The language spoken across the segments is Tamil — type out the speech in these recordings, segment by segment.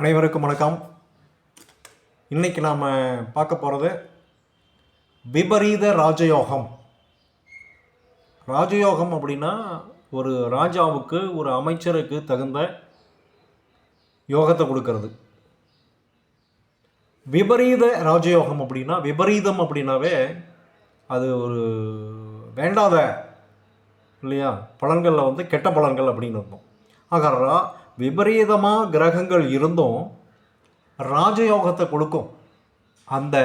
அனைவருக்கும் வணக்கம். இன்றைக்கி நாம் பார்க்க போகிறது விபரீத ராஜயோகம். ராஜயோகம் அப்படின்னா ஒரு ராஜாவுக்கு ஒரு அமைச்சருக்கு தகுந்த யோகத்தை கொடுக்கறது. விபரீத ராஜயோகம் அப்படின்னா விபரீதம் அப்படின்னாவே அது ஒரு வேண்டாத இல்லையா பலன்களில் வந்து கெட்ட பலன்கள் அப்படின்னு இருக்கும் ஆக விபரீதமாக கிரகங்கள் இருந்தும் ராஜயோகத்தை கொடுக்கும். அந்த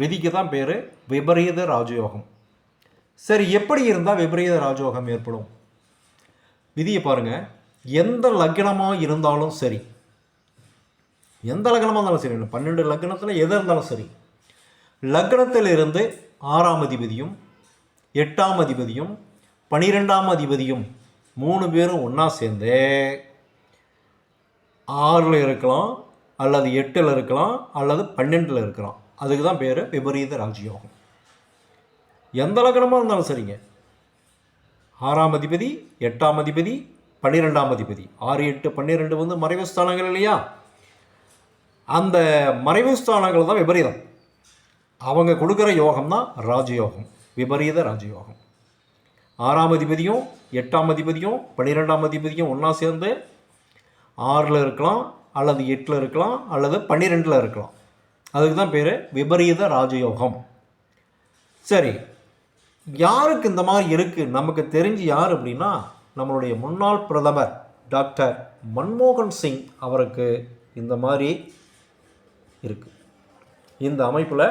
விதிக்கு தான் பேர் விபரீத ராஜயோகம். சரி எப்படி இருந்தால் விபரீத ராஜயோகம் ஏற்படும்? விதியை பாருங்கள் எந்த லக்னமாக இருந்தாலும் சரி. எந்த லக்னமாக இருந்தாலும் சரி பன்னெண்டு லக்னத்தில் எது இருந்தாலும் சரி. லக்னத்தில் இருந்து ஆறாம் அதிபதியும் எட்டாம் அதிபதியும் பனிரெண்டாம் அதிபதியும் மூணு பேரும் ஒன்றா சேர்ந்து ஆறில் இருக்கலாம் அல்லது எட்டில் இருக்கலாம் அல்லது பன்னெண்டில் இருக்கலாம். அதுக்கு தான் பேர் விபரீத ராஜயோகம். எந்த லக்னமாக இருந்தாலும் சரிங்க. ஆறாம் அதிபதி எட்டாம் அதிபதி பன்னிரெண்டாம் அதிபதி. ஆறு எட்டு பன்னிரெண்டு வந்து மறைவு ஸ்தானங்கள் இல்லையா? அந்த மறைவு ஸ்தானங்கள் தான் விபரீதம். அவங்க கொடுக்குற யோகம் தான் ராஜயோகம் விபரீத ராஜயோகம். ஆறாம் அதிபதியும் எட்டாம் அதிபதியும் பன்னிரெண்டாம் அதிபதியும் ஒன்றா சேர்ந்து ஆறில் இருக்கலாம் அல்லது எட்டில் இருக்கலாம் அல்லது பன்னிரெண்டில் இருக்கலாம். அதுக்கு தான் பேர் விபரீத ராஜயோகம். சரி யாருக்கு இந்த மாதிரி இருக்குது நமக்கு தெரிஞ்சு யார் அப்படின்னா நம்மளுடைய முன்னாள் பிரதமர் டாக்டர் மன்மோகன் சிங் அவருக்கு இந்த மாதிரி இருக்குது இந்த அமைப்பில்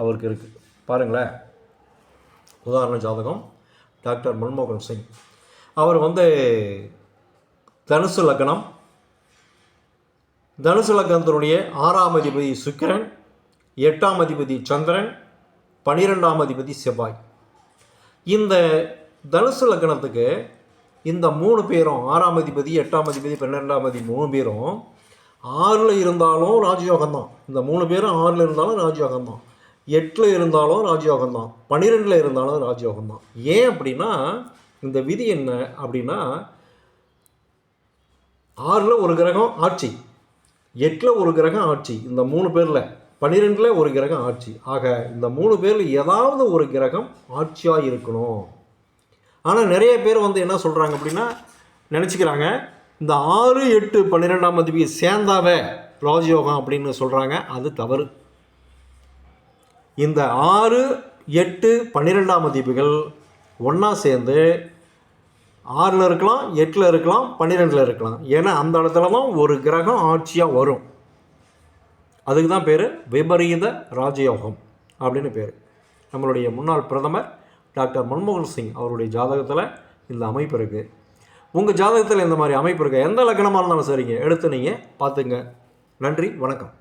அவருக்கு இருக்குது பாருங்களேன். உதாரண ஜாதகம் டாக்டர் மன்மோகன் சிங். அவர் வந்து தனுசு லக்னம் தனுசு லக்னத்தினுடைய ஆறாம் அதிபதி சுக்கிரன் எட்டாம் அதிபதி சந்திரன் பனிரெண்டாம் அதிபதி செவ்வாய். இந்த தனுசு லக்னத்துக்கு இந்த மூணு பேரும் ஆறாம் அதிபதி எட்டாம் அதிபதி பன்னிரெண்டாம் அதிபதி மூணு பேரும் ஆறில் இருந்தாலும் ராஜயோகம் தான் இந்த மூணு பேரும் ஆறில் இருந்தாலும் ராஜயோகம் தான் எட்டில் இருந்தாலும் ராஜயோகம் தான் பன்னிரெண்டில் இருந்தாலும் ராஜயோகம் தான் ஏன் அப்படின்னா இந்த விதி என்ன அப்படின்னா ஆறில் ஒரு கிரகம் ஆட்சி. எட்டில் ஒரு கிரகம் ஆட்சி. இந்த மூணு பேரில் பன்னிரெண்டில் ஒரு கிரகம் ஆட்சி. ஆக இந்த மூணு பேரில் ஏதாவது ஒரு கிரகம் ஆட்சியாக இருக்கணும். ஆனால் நிறைய பேர் வந்து என்ன சொல்கிறாங்க அப்படின்னா நினச்சிக்கிறாங்க இந்த ஆறு எட்டு பன்னிரெண்டாம் அதிபதி சேர்ந்தாவே ராஜயோகம் அப்படின்னு சொல்கிறாங்க அது தவறு. இந்த ஆறு எட்டு பன்னிரெண்டாம் அதிபதிகள் ஒன்றா சேர்ந்து ஆறில் இருக்கலாம் எட்டில் இருக்கலாம் பன்னிரெண்டில் இருக்கலாம். ஏன்னா அந்த இடத்துல தான் ஒரு கிரகம் ஆட்சியாக வரும். அதுக்கு தான் பேர் விபரீத ராஜயோகம் அப்படின்னு பேர். நம்மளுடைய முன்னாள் பிரதமர் டாக்டர் மன்மோகன் சிங் அவருடைய ஜாதகத்தில் இந்த அமைப்பு இருக்குது உங்கள் ஜாதகத்தில் இந்த மாதிரி அமைப்பு இருக்குது எந்த லக்னமாக இருந்தாலும் சரிங்க. எடுத்து நீங்கள் பார்த்துங்க. நன்றி வணக்கம்.